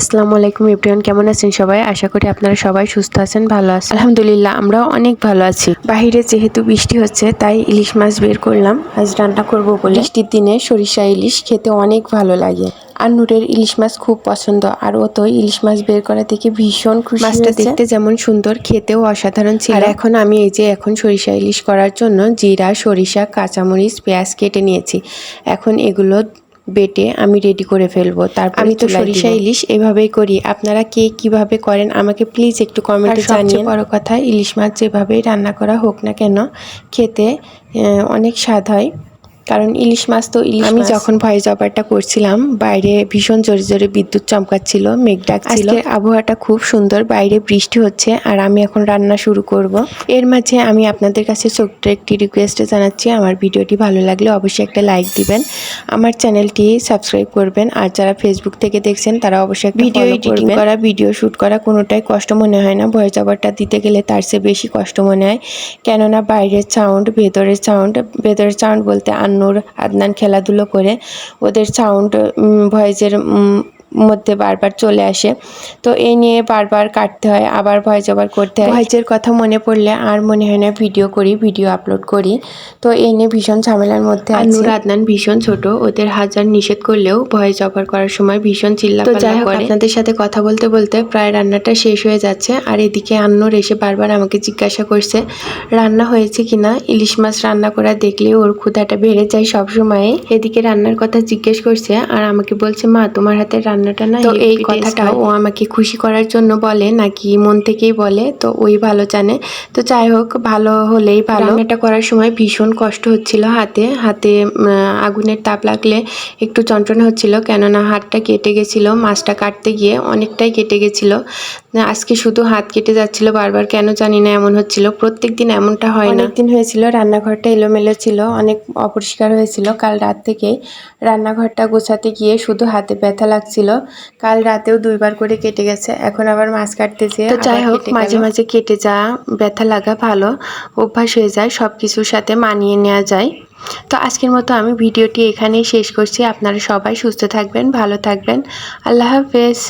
আসসালামু আলাইকুম এভরিওয়ান কেমন আছেন সবাই? আশা করি আপনারা সবাই সুস্থ আছেন ভালো আছেন। আলহামদুলিল্লাহ আমরাও অনেক ভালো আছি। বাইরে যেহেতু বৃষ্টি হচ্ছে তাই ইলিশ মাছ বের করলাম। আজ রান্না করব বলে। বৃষ্টির দিনে সরিষা ইলিশ খেতে অনেক ভালো লাগে। আর নূরের ইলিশ মাছ খুব পছন্দ। আর ও তো ইলিশ মাছ বের করা থেকে ভীষণ খুশি মাছটা দেখতে যেমন সুন্দর খেতেও অসাধারণ ছিল। আর এখন আমি এই যে এখন সরিষা ইলিশ করার জন্য জিরা সরিষা কাঁচামরিচ পেঁয়াজ কেটে নিয়েছি। এখন এগুলো বেটে আমি রেডি করে ফেলব। তারপর আমি তো সরিষা ইলিশ এভাবেই করি। আপনারা কে কীভাবে করেন আমাকে প্লিজ একটু কমেন্টে জানিয়ে। বড় কথা ইলিশ মাছ যেভাবেই রান্না করা হোক না কেন খেতে অনেক স্বাদ হয়। কারণ ইলিশ মাছ তো ইলিশ আমি যখন ভয়েস অপারটা করছিলাম বাইরে ভীষণ জোরে জোরে বিদ্যুৎ চমকাচ্ছিল মেঘ ডাকছিল। আবহাওয়াটা খুব সুন্দর বাইরে বৃষ্টি হচ্ছে আর আমি এখন রান্না শুরু করব। এর মাঝে আমি আপনাদের কাছে ছোট্ট একটি রিকোয়েস্ট জানাচ্ছি আমার ভিডিওটি ভালো লাগলে অবশ্যই একটা লাইক দিবেন। আমার চ্যানেলটি সাবস্ক্রাইব করবেন আর যারা ফেসবুক থেকে দেখছেন তারা অবশ্যই ভিডিও এডিটিং করা ভিডিও শুট করা কোনোটাই কষ্ট মনে হয় না ভয়েস ওভারটা দিতে গেলে তার চেয়ে বেশি কষ্ট মনে হয়। কেননা বাইরের সাউন্ড ভেতরের সাউন্ড ভেতরের সাউন্ড বলতে আন্নুর আদনান খেলাধুলো করে ওদের সাউন্ড ভয়েসের মধ্যে বারবার চলে আসে। তো এই নিয়ে বারবার কাটতে হয় আবার ভয়েস ওভার করতে হয়। ভয়েসের কথা মনে পড়লে আর মনে হয় না ভিডিও করি ভিডিও আপলোড করি। তো এই নিয়ে ভীষণ ঝামেলার মধ্যে আন্নুর আদনান ভীষণ ছোট ওদের হাজার নিষেধ করলেও ভয়েস ওভার করার সময় ভীষণ চিল্লা তো যাই হোক আপনাদের সাথে কথা বলতে বলতে প্রায় রান্নাটা শেষ হয়ে যাচ্ছে। আর এদিকে আন্নুর এসে বারবার আমাকে জিজ্ঞাসা করছে রান্না হয়েছে কিনা ইলিশ মাছ রান্না করা দেখলে ওর ক্ষুধাটা বেড়ে যায় সব সময় এদিকে রান্নার কথা জিজ্ঞেস করছে আর আমাকে বলছে মা তোমার হাতের রান্নাটা না তো এই কথাটা ও আমাকে খুশি করার জন্য বলে নাকি মন থেকেই বলে তো ওই ভালো জানে। তো যাই হোক ভালো হলেই ভালো। রান্নাটা করার সময় ভীষণ কষ্ট হচ্ছিল হাতে। হাতে আগুনের তাপ লাগলে একটু যন্ত্রণা হচ্ছিল কেননা হাতটা কেটে গেছিল। মাছটা কাটতে গিয়ে অনেকটাই কেটে গেছিল। না, আজকে শুধু হাত কেটে যাচ্ছিল বারবার কেন জানি না এমন হচ্ছিল। প্রত্যেক দিন এমনটা হয় না। দিন হয়েছিল রান্নাঘরটা এলোমেলো ছিল অনেক অপরিষ্কার হয়েছিল। কাল রাত থেকে রান্নাঘরটা গোছাতে গিয়ে শুধু হাতে ব্যথা লাগছিল। কাল রাতেও দুইবার করে কেটে গেছে এখন আবার মাছ কাটতেছে তো যাই হোক মাঝে মাঝে কেটে যাওয়া ব্যথা লাগা ভালো অভ্যাস হয়ে যায় সব কিছুর সাথে মানিয়ে নেওয়া যায়। তো আজকের মতো আমি ভিডিওটি এখানেই শেষ করছি। আপনারা সবাই সুস্থ থাকবেন ভালো থাকবেন। আল্লাহ হাফেজ।